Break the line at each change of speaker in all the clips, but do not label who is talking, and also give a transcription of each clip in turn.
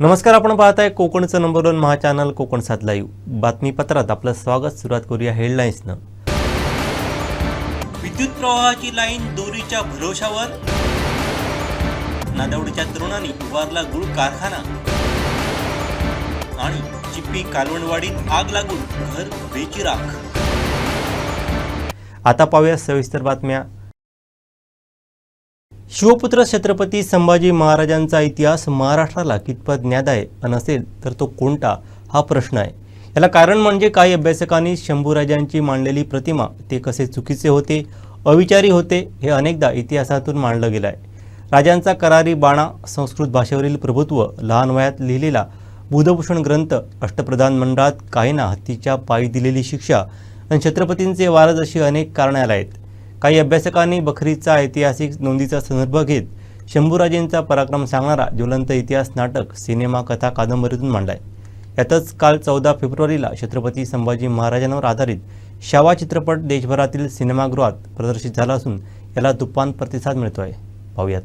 नमस्कार आपण पाहताय कोकणचं नंबर वन महा चॅनल कोकण सात लाईव्ह बातमीपत्रात आपलं स्वागत सुरुवात करूया हेडलाईन्सनं विद्युत प्रवाहाची लाईन दोरीच्या भरोशावर? नादवडीच्या तरुणांनी उभारला गुळ कारखाना. आणि चिप्पी कालवणवाडीत आग लागून घर बेचिराख. आता पाहूया सविस्तर बातम्या. शिवपुत्र छत्रपती संभाजी महाराजांचा इतिहास महाराष्ट्राला कितपत ज्ञात आहे आणि असेल तर तो कोणता हा प्रश्न आहे. याला कारण म्हणजे काही अभ्यासकांनी शंभूराजांची मांडलेली प्रतिमा ते कसे चुकीचे होते अविचारी होते हे अनेकदा इतिहासातून मांडलं गेलं आहे राजांचा करारी बाणा संस्कृत भाषेवरील प्रभुत्व लहान वयात लिहिलेला बुधभूषण ग्रंथ अष्टप्रधान मंडळात काहींना हत्तीच्या पायी दिलेली शिक्षा आणि छत्रपतींचे वारस अशी अनेक कारणे आहेत. काही अभ्यासकांनी बखरीचा ऐतिहासिक नोंदीचा संदर्भ घेत शंभूराजेंचा पराक्रम सांगणारा ज्वलंत इतिहास नाटक सिनेमा कथा कादंबरीतून मांडलाय. यातच काल चौदा फेब्रुवारीला छत्रपती संभाजी महाराजांवर आधारित शावा चित्रपट देशभरातील सिनेमागृहात प्रदर्शित झाला असून याला तुफान प्रतिसाद मिळतो आहे पाहूयात.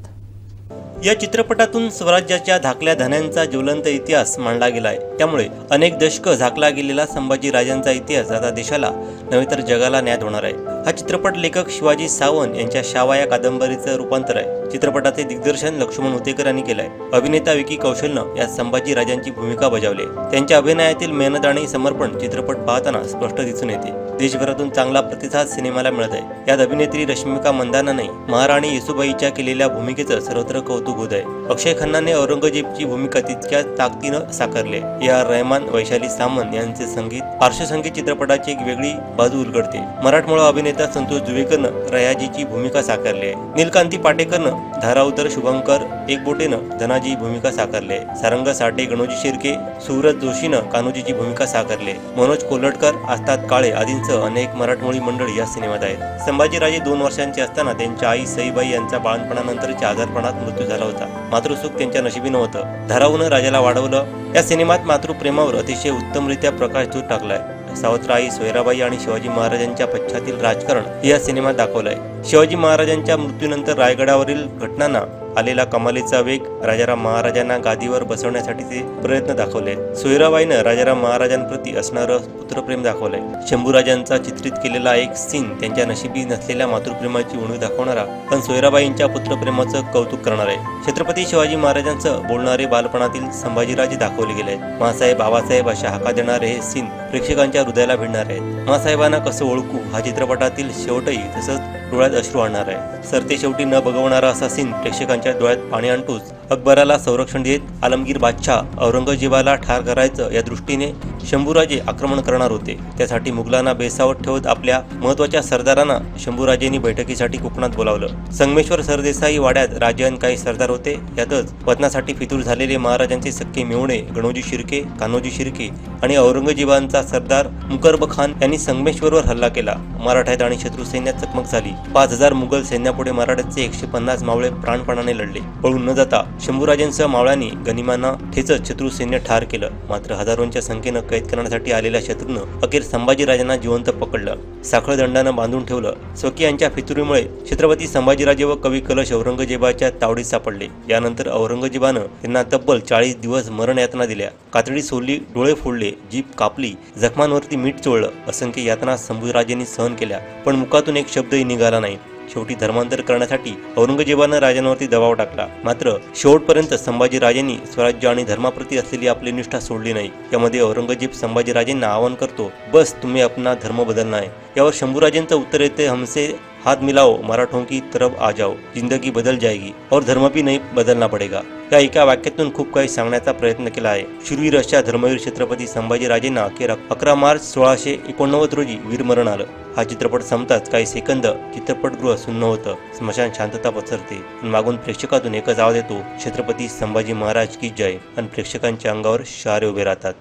या चित्रपटातून स्वराज्याच्या धाकल्या धन्यांचा ज्वलंत इतिहास मांडला गेलाय. त्यामुळे अनेक दशकं झाकला गेलेला संभाजी राजांचा इतिहास आता देशाला नव्हे तर जगाला ज्ञात होणार आहे. हा चित्रपट लेखक शिवाजी सावंत यांच्या शावा या कादंबरीचं रूपांतर आहे. चित्रपटाचे दिग्दर्शन लक्ष्मण उतेकर यांनी केलंय. अभिनेता विकी कौशलनं या संभाजी राजांची भूमिका बजावली आहे. त्यांच्या अभिनयातील मेहनत आणि समर्पण चित्रपट पाहताना स्पष्ट दिसून येते. देशभरातून चांगला प्रतिसाद सिनेमाला मिळत आहे. यात अभिनेत्री रश्मिका मंदानाने महाराणी येसुबाईच्या केलेल्या भूमिकेचं सर्वत्र कौतुक होत आहे. अक्षय खन्नाने औरंगजेबची भूमिका तितक्या ताकदीनं साकारले या रहमान वैशाली सामंत यांचे संगीत पार्श्वसंगीत चित्रपटाची एक वेगळी बाजू उलगडते. मराठमोळा अभिनेता संतोष जुवेकरनं रयाजीची भूमिका साकारली आहे. नीलकांती पाटेकरनं धारावतर शुभंकर एकबोटेनं धनाजी भूमिका साकारली आहे. सारंग साठे गणोजी शिर्के सुरज जोशीनं कान्होजीची भूमिका साकारली मनोज कोल्हटकर आस्ताद काळे यांचं अनेक मराठमोळी मंडळी या सिनेमात आहेत. संभाजीराजे दोन वर्षांचे असताना त्यांच्या आई सईबाई यांचा बाळणपणानंतरच्या आजारपणात मृत्यू झाला होता. मातृसुख त्यांच्या नशिबी नव्हतं धारावून राजाला वाढवलं. या सिनेमात मातृप्रेमावर अतिशय उत्तमरित्या प्रकाश दूर टाकलाय. सावत्राई सोयराबाई आणि शिवाजी महाराजांच्या पश्चातील राजकारण या सिनेमात दाखवलंय. शिवाजी महाराजांच्या मृत्यूनंतर रायगडावरील घटनांना आलेला कमालीचा वेग राजाराम महाराजांना गादीवर बसवण्यासाठी ते प्रयत्न दाखवले. सोयराबाईनं राजाराम महाराजांप्रती असणारं पुत्रप्रेम दाखवलंय. शंभूराजांचा चित्रित केलेला एक सीन त्यांच्या नशिबी नसलेल्या मातृप्रेमाची उणीव दाखवणारा पण सोयराबाईंच्या पुत्रप्रेमाचं कौतुक करणार आहे छत्रपती शिवाजी महाराजांचं बोलणारे बालपणातील संभाजीराजे दाखवले गेले आहेत मासाहेब बाबासाहेब अशा हाका देणारे हे सीन प्रेक्षकांच्या हृदयाला भिडणार आहेत मासाहेबांना कसं ओळखू हा चित्रपटातील शेवटही तसंच डोळ्यात अश्रू आणणार आहे सरते शेवटी न बघवणारा असा सीन प्रेक्षकांच्या डोळ्यात पाणी आणतोच. अकबराला संरक्षण देत आलमगीर बादशाह औरंगजेबाला ठार करायचं या दृष्टीने शंभूराजे आक्रमण करणार होते. त्यासाठी मुघलांना बेसावत ठेवत आपल्या महत्त्वाच्या सरदारांना शंभूराजेंनी बैठकीसाठी कोकणात बोलावलं. संगमेश्वर सरदेसाई वाड्यात राजे आणि काही सरदार होते. यातच वतनासाठी फितूर झालेले महाराजांचे सख्खे मिवणे गणोजी शिर्के कान्होजी शिर्के आणि औरंगजेबांचा सरदार मुकरब खान यांनी संगमेश्वरवर हल्ला केला. मराठ्यात आणि शत्रू सैन्यात चकमक झाली. पाच हजार मुघल सैन्यापुढे मराठ्याचे एकशे पन्नास मावळे प्राणपणाने लढले. पळून न जाता शंभूराजेंसह मावळ्यांनी गनिमांना ठेचत शत्रू सैन्य ठार केलं. मात्र हजारोंच्या संख्येनं कैद करण्यासाठी आलेल्या शत्रूनं अखेर संभाजीराजांना जिवंत पकडलं. साखळ दंडानं बांधून ठेवलं. स्वकीयांच्या फितुरीमुळे छत्रपती संभाजीराजे व कवी कलश औरंगजेबाच्या तावडीत सापडले. यानंतर औरंगजेबानं त्यांना तब्बल चाळीस दिवस मरण यातना दिल्या. कातडी सोडली डोळे फोडले जीप कापली जखमांवरती मीठ चोळलं असंख्य यातना संभाजीराजेंनी सहन केल्या. पण मुखातून एक शब्दही निघाला नाही. शेवटी धर्मांतर करण्यासाठी औरंगजेबानं राजांवरती दबाव टाकला. मात्र शेवटपर्यंत संभाजीराजेंनी स्वराज्य आणि धर्माप्रती असलेली आपली निष्ठा सोडली नाही. यामध्ये औरंगजेब संभाजीराजेंना आवाहन करतो बस तुम्ही आपला धर्म बदलना आहे यावर शंभूराजेंचं उत्तर येते हमसे हात मिलाओ मराठों की तरफ आ जाओ जिंदगी बदल जाएगी और धर्म भी नहीं बदलना पडेगा। या एका वाक्यातून खूप काही सांगण्याचा प्रयत्न केला आहे. शूरवीर अशा धर्मवीर छत्रपती संभाजीराजेंना अखेर अकरा मार्च सोळाशे एकोणनव्वद रोजी वीरमरण आलं. हा चित्रपट संपताच काही सेकंद चित्रपटगृह सुन्न होतं. स्मशान शांतता पसरते. आणि मागून प्रेक्षकातून एकच आवाज येतो छत्रपती संभाजी महाराज की जय. आणि प्रेक्षकांच्या अंगावर शारे उभे राहतात.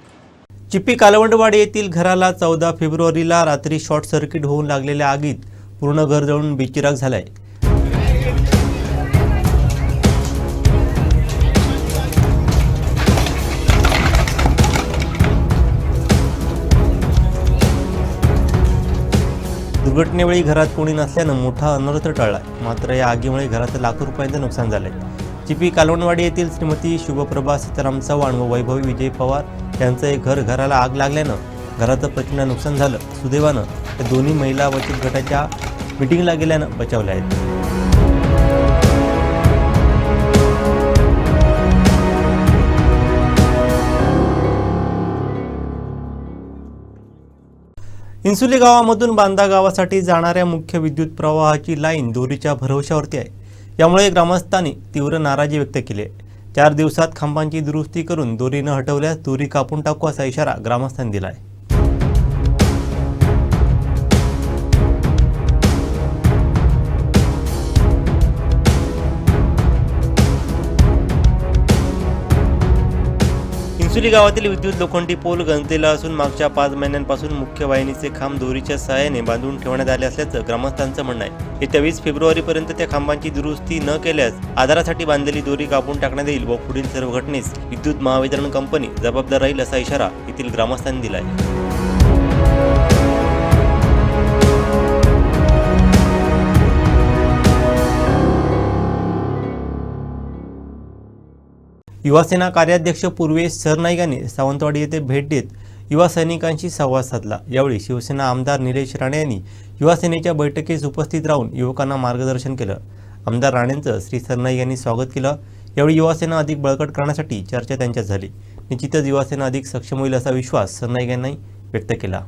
चिप्पी कालवंडवाडी येथील घराला चौदा फेब्रुवारीला रात्री शॉर्ट सर्किट होऊन लागलेल्या आगीत पूर्ण घर जळून बेचिराग झालाय. दुर्घटनेवेळी घरात कोणी नसल्यानं मोठा अनर्थ टळला मात्र या आगीमुळे घराचं लाखो रुपयांचं नुकसान झालंय. चिपी कालवणवाडी येथील श्रीमती शुभप्रभा सीताराम चव्हाण व वैभवी विजय पवार यांचं एक घर घराला आग लागल्यानं घराचं प्रचंड नुकसान झालं. सुदैवानं त्या दोन्ही महिला बचत गटाच्या मिटिंगला गेल्यानं बचावल्या आहेत. इन्सुली गावामधून बांदा गावासाठी जाणाऱ्या मुख्य विद्युत प्रवाहाची लाईन दोरीच्या भरवशावरती आहे. यामुळे ग्रामस्थांनी तीव्र नाराजी व्यक्त केली आहे. चार दिवसात खांबांची दुरुस्ती करून दोरी न हटवल्यास दोरी कापून टाकू असा इशारा ग्रामस्थांनी दिला आहे इन्सुली गावातील विद्युत लोखंडी पोल गंजलेला असून मागच्या पाच महिन्यांपासून मुख्य वाहिनीचे खांब दोरीच्या सहाय्याने बांधून ठेवण्यात आले असल्याचं ग्रामस्थांचं म्हणणं आहे. येत्या वीस फेब्रुवारीपर्यंत त्या खांबांची दुरुस्ती न केल्यास आधारासाठी बांधलेली दोरी कापून टाकण्यात येईल व पुढील सर्व घटनेस विद्युत महावितरण कंपनी जबाबदार राहील असा इशारा येथील ग्रामस्थांनी दिला आहे युवासेना कार्याध्यक्ष पूर्वेश सरनाईक यांनी सावंतवाडी येथे भेट देत युवा सैनिकांशी संवाद साधला. यावेळी शिवसेना आमदार निलेश राणे यांनी युवासेनेच्या बैठकीस उपस्थित राहून युवकांना मार्गदर्शन केलं. आमदार राणेंचं श्री सरनाईक यांनी स्वागत केलं. यावेळी युवासेना अधिक बळकट करण्यासाठी चर्चा त्यांच्यात झाली. निश्चितच युवासेना अधिक सक्षम होईल असा विश्वास सरनाईक यांनी व्यक्त केला.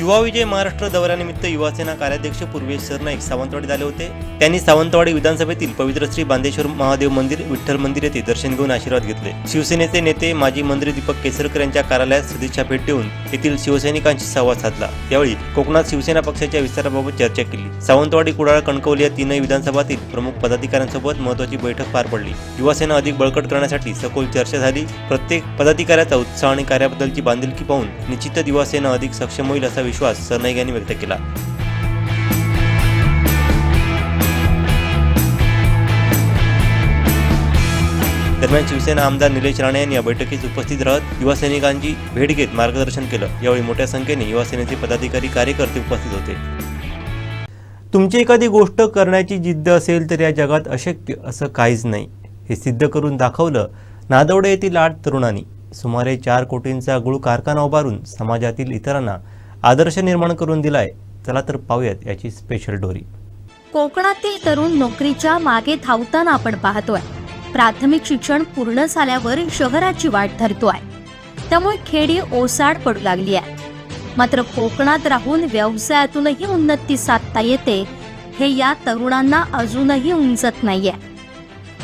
युवा विजय महाराष्ट्र दौऱ्यानिमित्त युवासेना कार्याध्यक्ष पूर्वेश सरनाईक सावंतवाडीत आले होते. त्यांनी सावंतवाडी विधानसभेतील पवित्र श्री बांदेश्वर महादेव मंदिर विठ्ठल मंदिर येथे दर्शन घेऊन आशीर्वाद घेतले. शिवसेनेचे नेते माजी मंत्री दीपक केसरकर यांच्या कार्यालयात सदिच्छा भेट देऊन येथील शिवसैनिकांशी संवाद साधला. यावेळी कोकणात शिवसेना पक्षाच्या विस्ताराबाबत चर्चा केली. सावंतवाडी कुडाळ कणकवली या तीनही विधानसभातील प्रमुख पदाधिकाऱ्यांसोबत महत्वाची बैठक पार पडली. युवासेना अधिक बळकट करण्यासाठी सखोल चर्चा झाली. प्रत्येक पदाधिकाऱ्याचा उत्साह आणि कार्याबद्दलची बांधिलकी पाहून निश्चितच युवासेना अधिक सक्षम होईल असा विश्वास सरनाईक यांनी व्यक्त केला. दरम्यान शिवसेना आमदार निलेश राणे यांनी या बैठकीस उपस्थित राहत युवा सैनिकांची भेट घेत मार्गदर्शन केलं. यावेळी मोठ्या संख्येने युवा सेनेचे पदाधिकारी कार्यकर्ते उपस्थित होते. तुमची एखादी गोष्ट करण्याची जिद्द असेल तर या जगात अशक्य असं काहीच नाही. हे सिद्ध करून दाखवलं नादवडे येथील आठ तरुणांनी. सुमारे चार कोटींचा गुळ कारखाना उभारून समाजातील इतरांना आदर्श निर्माण करून दिलाय चला तर पाहूयात याची स्पेशल डोरी.
कोकणातील तरुण नोकरीच्या मागे धावताना आपण पाहतोय. प्राथमिक शिक्षण पूर्ण झाल्यावर शहराची वाट धरतोय. त्यामुळे खेडी ओसाड पडू लागली आहे. मात्र कोकणात राहून व्यवसायातूनही उन्नती साधता येते हे या तरुणांना अजूनही उमजत नाहीये.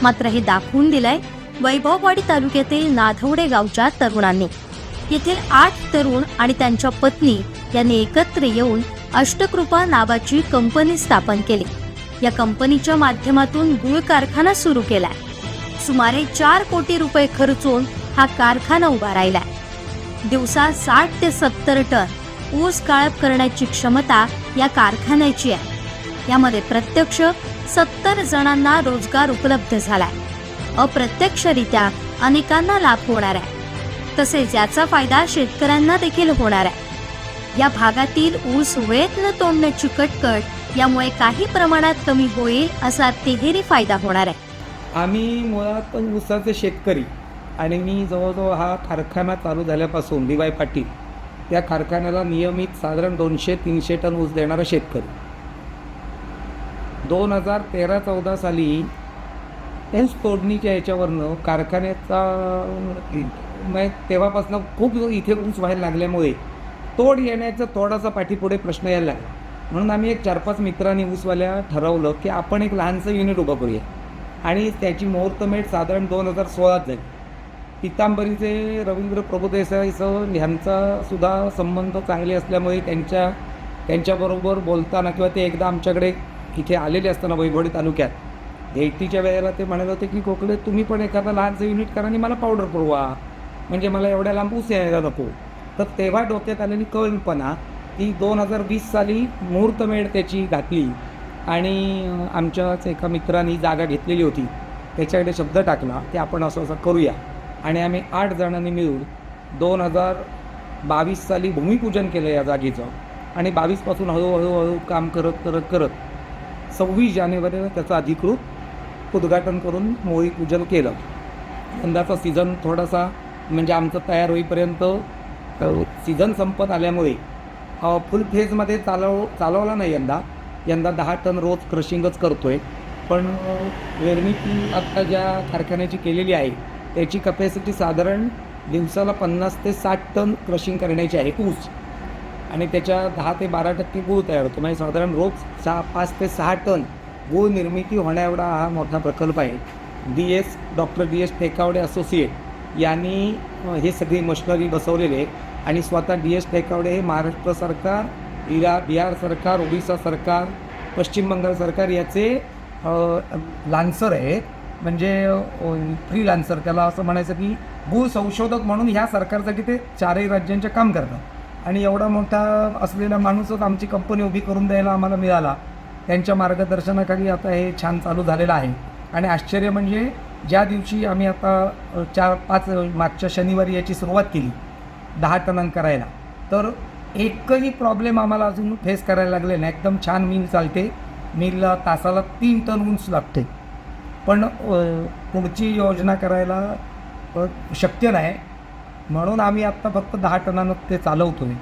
मात्र हे दाखवून दिलंय वैभववाडी तालुक्यातील नाधवडे गावच्या तरुणांनी. येथील आठ तरुण आणि त्यांच्या पत्नी यांनी एकत्र येऊन अष्टकृपा नावाची कंपनी स्थापन केली. या कंपनीच्या माध्यमातून गुळ कारखाना सुरू केलाय सुमारे चार कोटी रुपये खर्चून हा कारखाना उभा राहिलाय दिवसा साठ ते सत्तर टन ऊस काळप करण्याची क्षमता या कारखान्याची आहे. यामध्ये प्रत्यक्ष सत्तर जणांना रोजगार उपलब्ध झालाय अप्रत्यक्षरित्या अनेकांना लाभ होणार आहे. तसेच याचा फायदा शेतकऱ्यांना देखील होणार आहे. या भागातील ऊस वेळेत न तोडण्याची कटकट यामुळे काही प्रमाणात कमी होईल असा तिहेरी फायदा होणार आहे.
आम्ही मुळात पण ऊसाचे शेतकरी आणि मी जवळजवळ हा कारखाना चालू झाल्यापासून डी वाय पाटील या कारखान्याला नियमित साधारण दोनशे तीनशे टन ऊस देणारा शेतकरी. दोन हजार तेरा चौदा साली ऊस तोडणीच्या ह्याच्यावरनं कारखान्याचा म्हणजे तेव्हापासून खूप इथे ऊस व्हायला लागल्यामुळे तोड येण्याचा थोडासा पाठीपुढे प्रश्न यायला लागला. म्हणून आम्ही एक चार पाच मित्रांनी ऊसवाल्या ठरवलं की आपण एक लहानसं युनिट उभं करूया. आणि त्याची मुहूर्तमेट साधारण दोन हजार सोळात झाली. पितांबरीचे रवींद्र प्रभुदेसाईसह ह्यांचा सुद्धा संबंध चांगले असल्यामुळे त्यांच्या त्यांच्याबरोबर बोलताना किंवा ते एकदा आमच्याकडे इथे आलेले असताना वैभवडी तालुक्यात भेटीच्या वेळेला ते म्हणत होते की कोकळे तुम्ही पण एखादा लहानसं युनिट करा आणि मला पावडर पुरवा. म्हणजे मला एवढ्या लांब ऊस यायला नको. तर तेव्हा डोक्यात आलेली कल्पना ती दोन हजार वीस साली मुहूर्तमेढ त्याची घातली आणि आमच्याच एका मित्रांनी जागा घेतलेली होती. त्याच्याकडे शब्द टाकला की आपण असं असं करूया. आणि आम्ही आठ जणांनी मिळून दोन हजार बावीस साली भूमिपूजन केलं या जागेचं. आणि बावीसपासून हळूहळू हळू काम करत करत करत सव्वीस जानेवारीला त्याचं अधिकृत उद्घाटन करून मोळी पूजन केलं. यंदाचा सीझन थोडासा म्हणजे आमचं तयार होईपर्यंत सीझन संपत आल्यामुळे फुल फेजमध्ये चालव चालवला नाही यंदा. यंदा दहा टन रोज क्रशिंगच करतो आहे पण अ, निर्मिती आत्ता ज्या कारखान्याची केलेली आहे त्याची कपॅसिटी साधारण दिवसाला पन्नास ते साठ टन क्रशिंग करण्याची आहे ऊस. आणि त्याच्या दहा ते बारा टक्के गूळ तयार होतो. म्हणजे साधारण रोज सहा पाच ते सहा टन गूळ निर्मिती होण्याएवढा हा मोठा प्रकल्प आहे. D S doctor D S Tekawade associate. यांनी हे सगळी मशिनरी बसवलेले आणि स्वतः डी एस टेकावडे हे महाराष्ट्र सरकार इरा बिहार सरकार ओडिसा सरकार पश्चिम बंगाल सरकार याचे लान्सर आहेत. म्हणजे फ्री लान्सर त्याला असं म्हणायचं की गूळ संशोधक म्हणून ह्या सरकारसाठी ते चारही राज्यांचे काम करतात. आणि एवढा मोठा असलेला माणूसच आमची कंपनी उभी करून द्यायला आम्हाला मिळाला. त्यांच्या मार्गदर्शनाखाली आता हे छान चालू झालेलं आहे. आणि आश्चर्य म्हणजे ज्या दिवशी आम्ही आता चार पाच मागच्या शनिवारी याची सुरुवात केली दहा टनां करायला तर एकही प्रॉब्लेम आम्हाला अजून फेस करायला लागले नाही. एकदम छान मिल चालते. मिलला तासाला तीन टन ऊंच लागते. पण पुढची योजना करायला शक्य नाही. म्हणून आम्ही आत्ता फक्त दहा टनानं ते चालवतो आहे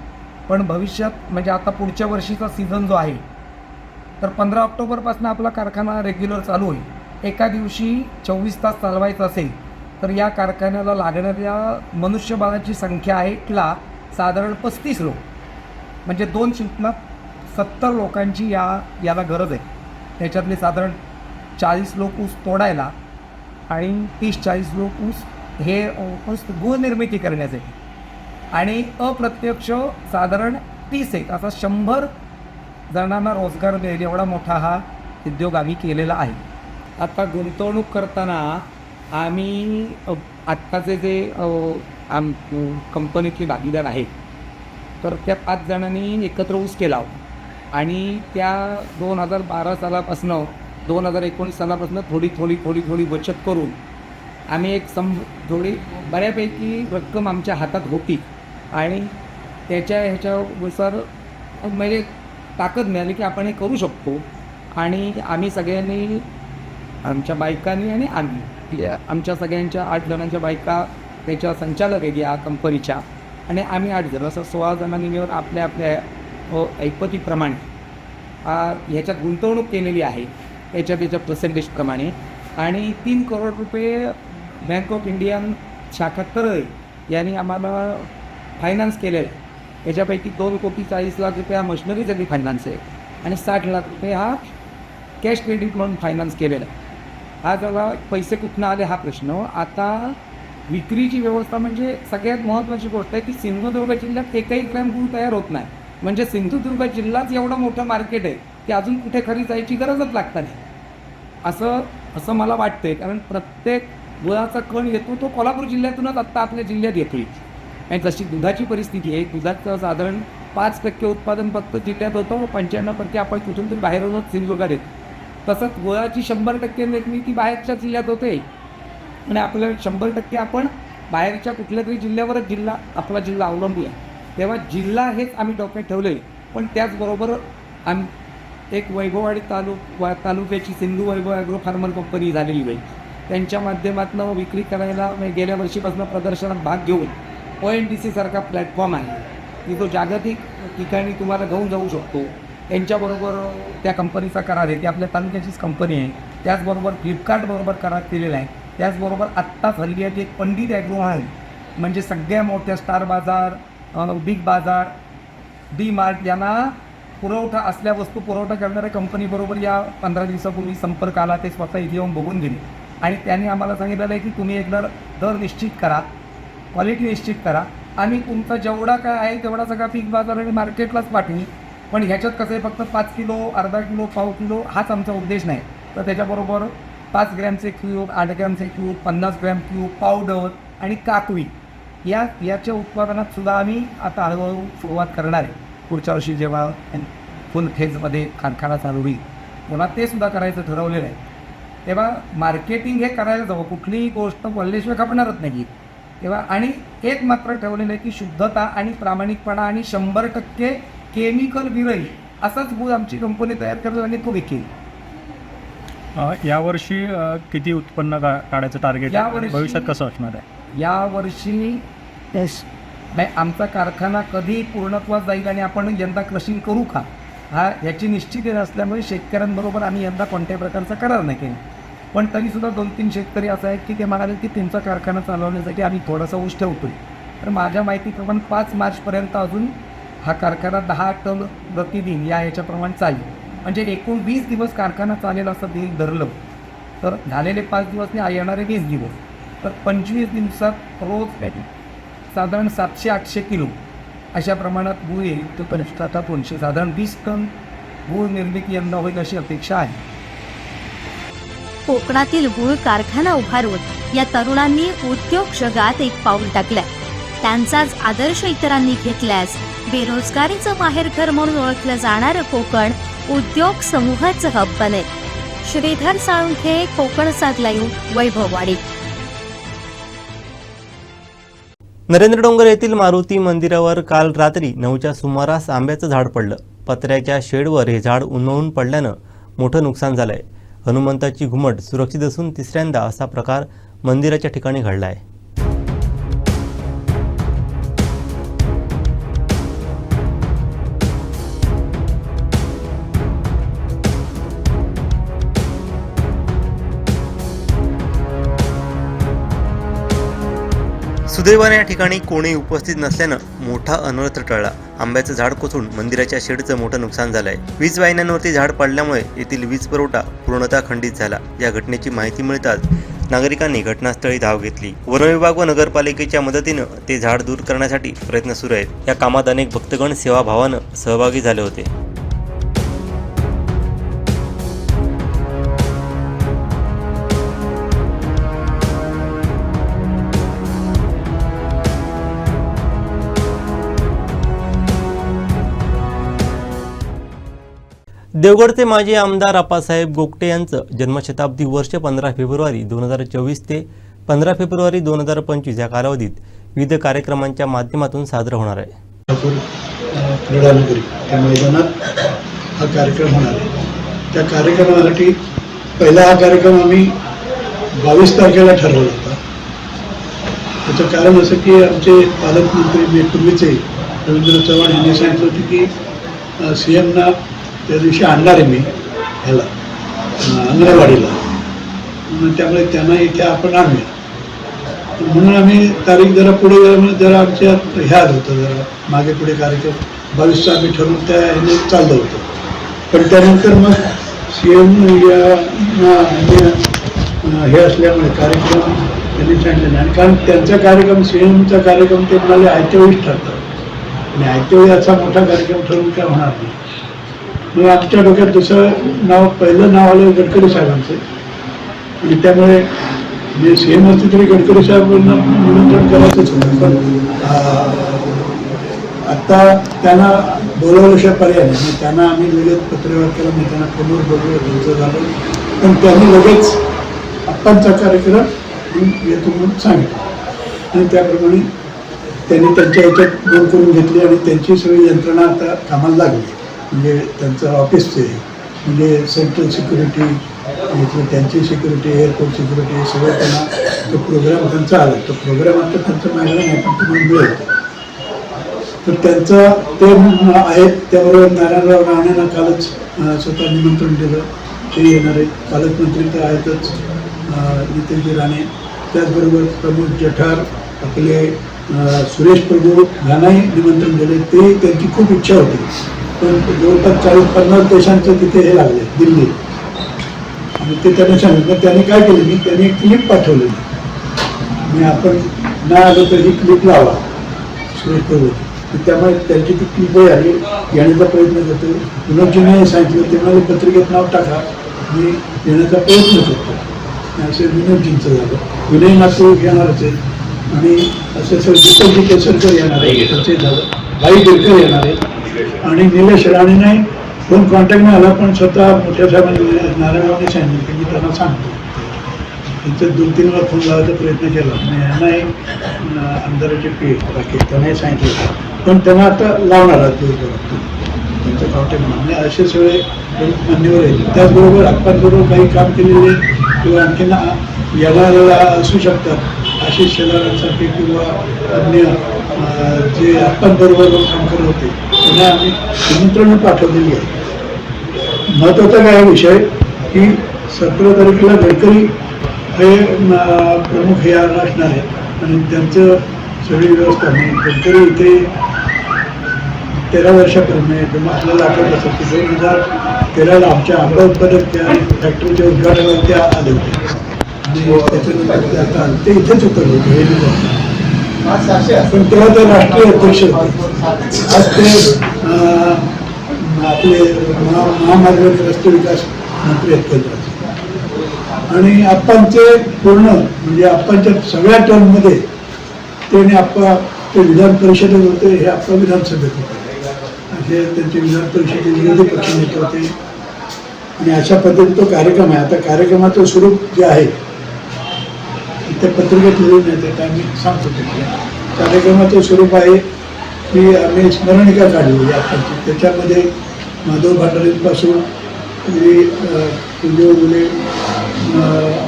पण भविष्यात म्हणजे आता पुढच्या वर्षीचा सीझन जो आहे तर पंधरा ऑक्टोबरपासून आपला कारखाना रेग्युलर चालू होईल. एका दिवशी चोवीस तास चालवायचं असेल तर या कारखान्याला लागणाऱ्या मनुष्यबळाची संख्या आहे तिला साधारण पस्तीस लोक. म्हणजे दोन शिफ्टला सत्तर लोकांची या याला गरज आहे. त्याच्यातले साधारण चाळीस लोक ऊस तोडायला आणि तीस चाळीस लोक ऊस हे ऊस गुळनिर्मिती करण्यासाठी. आणि अप्रत्यक्ष साधारण तीस एक असा शंभर जणांना रोजगार मिळेल एवढा मोठा हा उद्योग आम्ही केलेला आहे. आता गुंतवणूक करताना आम्ही आत्ताचे जे आम कंपनीतले भागीदार आहेत तर त्या पाच जणांनी एकत्र ऊस केला आणि त्या दोन हजार बारा सालापासनं दोन हजार एकोणीस सालापासून थोडी थोडी थोडी थोडी बचत करून आम्ही एक सम थोडी बऱ्यापैकी रक्कम आमच्या हातात होती. आणि त्याच्या ह्याच्यानुसार म्हणजे ताकद मिळाली की आपण हे करू शकतो. आणि आम्ही सगळ्यांनी आमच्या बायकांनी आणि आम्ही. आमच्या सगळ्यांच्या आठ जणांच्या बायका त्याच्या संचालक आहेत या कंपनीच्या. आणि आम्ही आठ जण. असं सोळा जणांनी मिळून आपल्या आपल्या अ, ऐपतीप्रमाणे ह्याच्यात गुंतवणूक केलेली आहे. त्याच्या त्याच्या पर्सेंटेजप्रमाणे आणि तीन करोड रुपये बँक ऑफ इंडियन शाखा करळ यांनी आम्हाला फायनान्स केलेलं आहे. याच्यापैकी दोन कोटी चाळीस लाख रुपये हा मशिनरीसाठी फायनान्स आहे. आणि साठ लाख रुपये हा कॅश क्रेडिट म्हणून फायनान्स केलेला आहे. हा जरा पैसे कुठनं आले हा प्रश्न. आता विक्रीची व्यवस्था म्हणजे सगळ्यात महत्त्वाची गोष्ट आहे की सिंधुदुर्ग जिल्ह्यात एकही ग्रॅम गुळ तयार होत नाही. म्हणजे सिंधुदुर्ग जिल्हाच एवढं मोठं मार्केट आहे की अजून कुठे खरी जायची गरजच लागत नाही. असं असं मला वाटतंय. कारण प्रत्येक गुळाचा कण येतो तो कोल्हापूर जिल्ह्यातूनच आत्ता आपल्या जिल्ह्यात येतो आणि जशी दुधाची परिस्थिती आहे दुधाचं साधारण पाच टक्के उत्पादन फक्त जिल्ह्यात होतं पंच्याण्णव टक्के आपण कुठून तरी बाहेरूनच सिंधुदुर्गात येतो. तसंच गुळाची शंभर टक्के निर्मिती बाहेरच्या जिल्ह्यात होते. आणि आपलं शंभर टक्के आपण बाहेरच्या कुठल्या तरी जिल्ह्यावरच जिल्हा आपला जिल्हा अवलंबून आहे. तेव्हा जिल्हा हेच आम्ही डोक्यात ठेवले पण त्याचबरोबर आम एक वैभववाडी तालुक वा तालुक्याची Sindhu Vaibhav agro farmer company झालेली आहे त्यांच्या माध्यमातून विक्री करायला म्हणजे गेल्या वर्षीपासून प्रदर्शनात भाग घेऊन ओ एन डी सीसारखा प्लॅटफॉर्म आहे. की तो जागतिक ठिकाणी तुम्हाला घेऊन जाऊ शकतो. यांच्याबरोबर त्या कंपनीचा करार आहे. ती आपल्या तालुक्याचीच कंपनी आहे. त्याचबरोबर फ्लिपकार्टबरोबर करार केलेला आहे. त्याचबरोबर आत्ताच हल्ली आहे एक पंडित ॲग्रो आहे. म्हणजे सगळ्या मोठ्या स्टार बाजार बिग बाजार डी मार्ट यांना पुरवठा असल्या वस्तू पुरवठा करणाऱ्या कंपनीबरोबर या पंधरा दिवसापूर्वी संपर्क आला. ते स्वतः इथे येऊन बघून गेले. आणि त्यांनी आम्हाला सांगितलेलं आहे की तुम्ही एकदा दर निश्चित करा. क्वालिटी निश्चित करा. आणि तुमचा जेवढा काय आहे तेवढा सगळा पीक बाजार आणि मार्केटलाच पाठवी. पण ह्याच्यात कसं आहे फक्त पाच किलो अर्धा किलो पाव किलो हाच आमचा उद्देश नाही. तर त्याच्याबरोबर पाच ग्रॅमचे क्यूब आठ ग्रॅमचे क्यूब पन्नास ग्रॅम क्यूब पावडर आणि काकवी या याच्या उत्पादनात सुद्धा आम्ही आता हळूहळू सुरुवात करणार आहे. पुढच्या वर्षी जेव्हा फुल फेजमध्ये कारखाना चालू होईल पुन्हा ते सुद्धा करायचं ठरवलेलं आहे. तेव्हा मार्केटिंग हे करायला जावं कुठलीही गोष्ट बोलल्याशिवाय खपणारच नाही. तेव्हा आणि एक मात्र ठेवलेलं आहे की शुद्धता आणि प्रामाणिकपणा आणि शंभर टक्के केमिकल विरहित असाच गुळ आमची कंपनी तयार करत आणि तो विकेल.
यावर्षी किती उत्पन्न का काढायचं टार्गेट आहे?
यावर्षी-
भविष्यात कसं असणार आहे?
यावर्षी नाही आमचा कारखाना कधी पूर्णत्वास जाईल आणि आपण यंदा क्रशिंग करू का? हा याची निश्चिती नसल्यामुळे शेतकऱ्यांबरोबर आम्ही यंदा कोणत्याही प्रकारचा करार नाही केला. पण तरीसुद्धा दोन तीन शेतकरी असं आहेत की ते म्हणाले की त्यांचा कारखाना चालवण्यासाठी आम्ही थोडासा ऊस ठेवतोय. तर माझ्या माहितीप्रमाणे पाच मार्चपर्यंत अजून हा कारखाना दहा टन प्रतिदिन या याच्याप्रमाणे चालेल. म्हणजे एकूण वीस दिवस कारखाना चालेल असं दिल धरलं. तर झालेले पाच दिवस नाही येणारे वीस दिवस. तर पंचवीस दिवसात रोज साधारण सातशे आठशे किलो. अशा प्रमाणात गूळ येईल तर पंचवीस आता दोनशे साधारण वीस टन गूळ निर्मिती यंदा होईल अशी अपेक्षा आहे.
कोकणातील गूळ कारखाना उभारून या तरुणांनी उद्योग जगात एक पाऊल टाकलंय. त्यांचाच आदर्श इतरांनी घेतल्यास बेरोजगारीचं माहेरघर म्हणून ओळखलं जाणारं कोकण उद्योग समूहाचं हब बनेल श्रीधर साळुंखे कोकण सात लाईव्ह वैभववाडी.
नरेंद्र डोंगर येथील मारुती मंदिरावर काल रात्री नऊच्या सुमारास आंब्याचं झाड पडलं. पत्र्याच्या शेडवर हे झाड उन्मळून पडल्यानं मोठं नुकसान झालंय. हनुमंताची घुमट सुरक्षित असून तिसऱ्यांदा असा प्रकार मंदिराच्या ठिकाणी घडला आहे सुदैवाने या ठिकाणी कोणी उपस्थित नसल्यानं मोठा अनर्थ टळला. आंब्याचं झाड कोसळून मंदिराच्या शेडचं मोठं नुकसान झालंय. वीज वाहिन्यांवरती झाड पडल्यामुळे येथील वीज पुरवठा पूर्णतः खंडित झाला. या घटनेची माहिती मिळताच नागरिकांनी घटनास्थळी धाव घेतली. वनविभाग व नगरपालिकेच्या मदतीनं ते झाड दूर करण्यासाठी प्रयत्न सुरू आहेत. या कामात अनेक भक्तगण सेवाभावानं सहभागी झाले होते. देवगडचे माजी आमदार आप्पासाहेब गोगटे यांचं जन्मशताब्दी वर्ष पंधरा फेब्रुवारी दोन हजार चोवीस ते पंधरा फेब्रुवारी दोन हजार पंचवीस या कालावधीत विविध कार्यक्रमांच्या माध्यमातून साजरं होणार आहे.
त्या मैदानात हा कार्यक्रम होणार आहे. त्या कार्यक्रमासाठी पहिला हा कार्यक्रम आम्ही बावीस तारखेला ठरवला होता. त्याचं कारण असं की आमचे पालकमंत्री पूर्वीचे रवींद्र चव्हाण यांनी सांगितलं होतं की सी एमना त्या दिवशी आणणार आहे मी ह्याला अंगणवाडीला. म्हणून त्यामुळे त्यांना इथे आपण आणूया. म्हणून आम्ही तारीख जरा पुढे गेल्यामुळे म्हणजे जरा आमच्या ह्यात आलं होतं जरा मागे पुढे कार्यक्रम. बावीसचा आम्ही ठरवून त्या ह्याने चाललं होतं. पण त्यानंतर मग सी एम म्हणजे, हे असल्यामुळे कार्यक्रम त्यांनी सांगितले नाही. आणि कारण त्यांचा कार्यक्रम सी एमचा कार्यक्रम ते म्हणाले आयत्या वेळीच ठरतात. आणि आयत्या वेळी असा मोठा कार्यक्रम ठरवून काय होणार नाही. मग आमच्या डोक्यात दुसरं नाव पहिलं नाव आलं गडकरी साहेबांचं. आणि त्यामुळे जे सीएम असते तरी गडकरी साहेबांना निमंत्रण करायचंच होतं. पण आत्ता त्यांना बोलवल्याशिवाय पर्याय नाही. मग त्यांना आम्ही लगेच पत्रव्यवहार केला मी त्यांना फोनवर बोललो त्यांचं झालं. पण त्यांनी लगेच आप्पांचा कार्यक्रम मी येतो म्हणून सांगितलं. आणि त्याप्रमाणे त्यांनी त्यांच्या याच्यात नोंद करून घेतली आणि त्यांची सगळी यंत्रणा आता कामाला लागली. म्हणजे त्यांचं ऑफिसचे म्हणजे सेंट्रल सिक्युरिटी त्यांची सिक्युरिटी एअरपोर्ट सिक्युरिटी सगळं त्यांना तो प्रोग्राम त्यांचा आला तो प्रोग्राम आता त्यांचा माझ्याकडे नाही पण तुम्हाला मिळेल तर त्यांचा ते आहेत त्याबरोबर नारायणराव राणेंना कालच स्वतः निमंत्रण दिलं. ते येणार आहेत. पालकमंत्री तर आहेतच अं, नितीनजी राणे. त्याचबरोबर प्रमोद जठार आपले सुरेश प्रभू यांनाही निमंत्रण दिले. ते त्यांची खूप इच्छा होती. जवळपास चाळीस पन्नास देशांचं तिथे हे लागले दिल्ली. आणि ते त्यांनी सांगितलं. त्यांनी काय केलं? मी त्यांनी एक क्लिप पाठवलेली आणि आपण नाही आलो तर ही क्लिप लावा. सुरेश त्यामुळे त्यांची ती क्लिपही आली येण्याचा प्रयत्न करतो. विनोदजीने सांगितलं ते म्हणाले पत्रिकेत नाव टाका. मी येण्याचा प्रयत्न करतो. असं विनोदजींचं झालं. विनय नातू येणारच आहे. आणि असं सर दीपकजी केसरकर येणार आहे त्यांचे झालं. भाई बिरकर येणार आहे आणि निलेश राणेने फोन कॉन्टॅक्ट नाही आला पण स्वतः मोठ्या साहेबांनी नारायणरावने सांगितलं की मी त्यांना सांगतो. त्यांचं दोन तीन वेळा फोन लावायचा प्रयत्न केला. आणि यांनाही अं, आमदाराचे पी बाकी त्यांनाही सांगितलं पण त्यांना आता लावणार आहात त्यांचं कॉन्टॅक्ट म्हणजे असे सगळे मान्यवर आहेत. त्याचबरोबर आप्पांबरोबर काही काम केलेले किंवा आणखीन याला असू शकतात. असे शेलारांसारखे किंवा अन्य जे आप्पांबरोबर काम करत होते त्यांना आम्ही निमंत्रण पाठवलेली आहे. महत्त्वाचा काय विषय की सतरा तारखेला गडकरी हे प्रमुख हे असणार आहे आणि त्यांचं सगळी व्यवस्था म्हणजे गडकरी इथे तेरा वर्षापूर्वी म्हणजे आपल्याला आठवत असेल की दोन हजार तेराला आमच्या आंबा उत्पादक त्या फॅक्टरीच्या उद्घाटनाला त्या आले होते. आणि त्याच्यानंतर ते आता ते इथेच उतरले होते. हे पण तेव्हा ते राष्ट्रीय अध्यक्ष होते. आज ते आपले महा महामार्ग रस्ते विकास मंत्री आहेत केंद्राचे. आणि आप्पांचे पूर्ण म्हणजे आप्पांच्या सगळ्या टर्ममध्ये त्यांनी आप्पा ते विधान परिषदेत होते हे आप्पा विधानसभेत होते. हे त्यांचे विधान परिषदे विरोधी पक्षनेते होते. आणि अशा पद्धतीने तो कार्यक्रम आहे. आता कार्यक्रमाचं स्वरूप जे आहे ते पत्रिकेत लिहून येते काय मी सांगतो तुम्हाला कार्यक्रमाचं स्वरूप आहे की आम्ही स्मरणिका काढली आत्ताची त्याच्यामध्ये माधव भांडारींपासून पूर्वी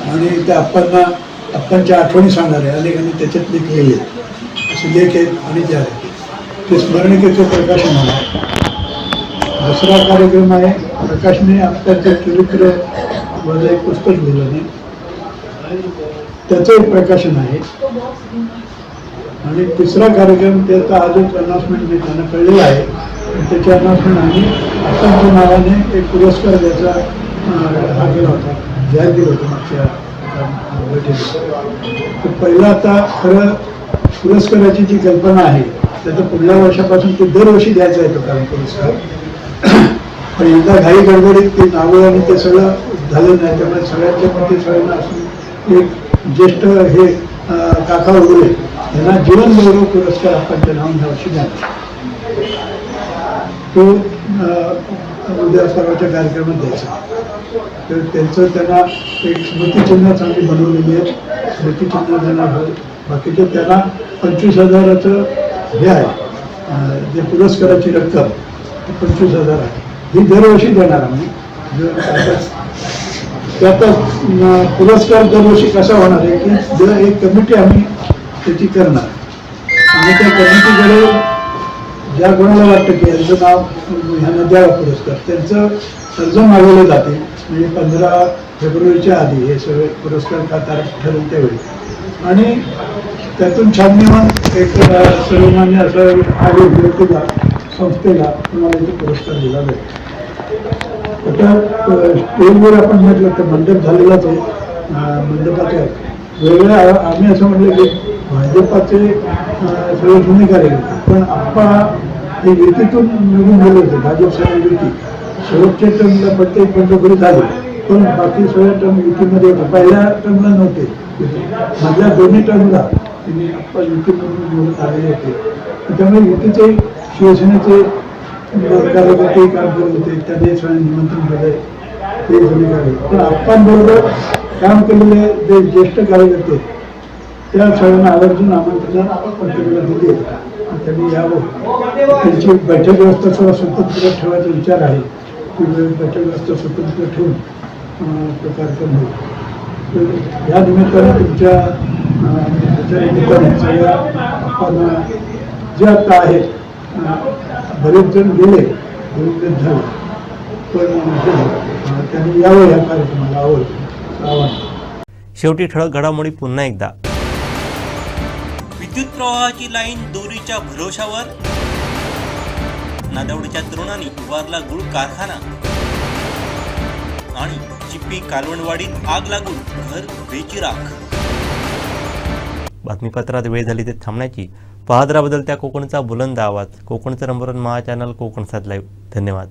आणि त्या आप्पांना आप्पांच्या आठवणी सांगणारे अनेकांनी त्याच्यात लेख लिहिले आहेत. असे लेख आहेत आणि जे आहेत. ते स्मरणिकेचं प्रकाशन आहे. दुसरा कार्यक्रम आहे प्रकाशने आत्ताचं चरित्र माझं एक पुस्तक लिहिलं नाही त्याचं एक प्रकाशन आहे. आणि तिसरा कार्यक्रम त्याचा आजच अनाउन्समेंट मी त्यांना कळलेला आहे. आणि त्याची अनाउन्समेंट आम्ही आसामच्या नावाने एक पुरस्कार द्यायचा हा केला होता. जाहीर केलं होतं मागच्या बैठकीत. तर पहिला आता खरं पुरस्काराची जी कल्पना आहे त्याचा पुढल्या वर्षापासून ते दरवर्षी द्यायचा आहे तो कारण पुरस्कार. पण यंदा घाई गडबडीत ते नावं आणि ते सगळं झालं नाही त्यामुळे सगळ्यांच्या मध्ये सगळ्यांना असून एक ज्येष्ठ हे काका उरे यांना जीवन गौरव पुरस्कार आपण त्या नावून वर्षी द्यावा तो उद्या सर्वांच्या कार्यक्रमात द्यायचा. तर त्यांचं त्यांना एक स्मृतिचिन्ह चांगली बनवलेली आहे. स्मृतिचिन्ह त्यांना बाकीचे त्यांना पंचवीस हजाराचं हे आहे. जे पुरस्काराची रक्कम ती पंचवीस हजार आहे. ही दरवर्षी देणार आम्ही. जर त्याचा त्यात पुरस्कार दरवर्षी कसा होणार आहे? की जर एक कमिटी आम्ही त्याची करणार. आणि त्या कमिटीकडे ज्या कोणाला वाटतं की यांचं नाव ह्यांना द्यावा पुरस्कार त्यांचं अर्ज मागवले जाते. म्हणजे पंधरा फेब्रुवारीच्या आधी हे सगळे पुरस्कार का तारीख ठरवून त्यावेळी. आणि त्यातून छान निर्माण एक सर्वमान्य असं आयोग व्यक्तीला संस्थेला तुम्हाला पुरस्कार दिला जाईल. आता स्टेजवर आपण म्हटलं तर मंडप झालेलाच आहे. अ, वेगळ्या आम्ही असं म्हटलं की भाजपाचे सगळे जुने कार्यकर्ते पण आप्पा हे युतीतून निघून गेले होते भाजप सगळ्या युती. शेवटच्या टर्मला प्रत्येक बंडखोरी झाली पण बाकी सगळ्या टर्म युतीमध्ये होते पहिल्या टर्मला नव्हते. माझ्या दोन्ही टर्मला त्यांनी आप्पा युतीमधून निवडून आलेले होते. त्यामुळे युतीचे शिवसेनेचे कार्यकर्ते काम करत होते त्यांनी सगळ्यांनी निमंत्रण दिले ते सगळे कार्यकर्ते पण आप्पांबरोबर काम केलेले जे ज्येष्ठ कार्यकर्ते त्या सगळ्यांना आवर्जून आमंत्रण पत्रिकेला दिली. त्यांनी यावं. त्यांची बैठक व्यवस्था थोडा स्वतंत्र ठेवायचा विचार आहे. ती बैठक व्यवस्था स्वतंत्र ठेवून अं, तो कार्यक्रम होईल तर या निमित्ताने तुमच्या त्याच्या निमित्ताने सगळ्या आपण जे आता आहेत बरेच जण गेले झाले. पण त्यांनी यावं या कार्यक्रमाला आवड आव्हान.
शेवटी ठळक घडामोडी पुन्हा एकदा. विद्युत प्रवाहाची लाईन दोरीच्या भरोशावर? नादवडीच्या तरुणांनी उभारला गुळ कारखाना. आणि चिप्पी कालवणवाडीत आग लागून घर बेचिराख. बातमीपत्रात वेळ झाली ते थांबण्याची. पाहत त्या कोकणचा बुलंद आवाज. कोकणचं नंबर वन महा चॅनल कोकण सात लाईव्ह धन्यवाद.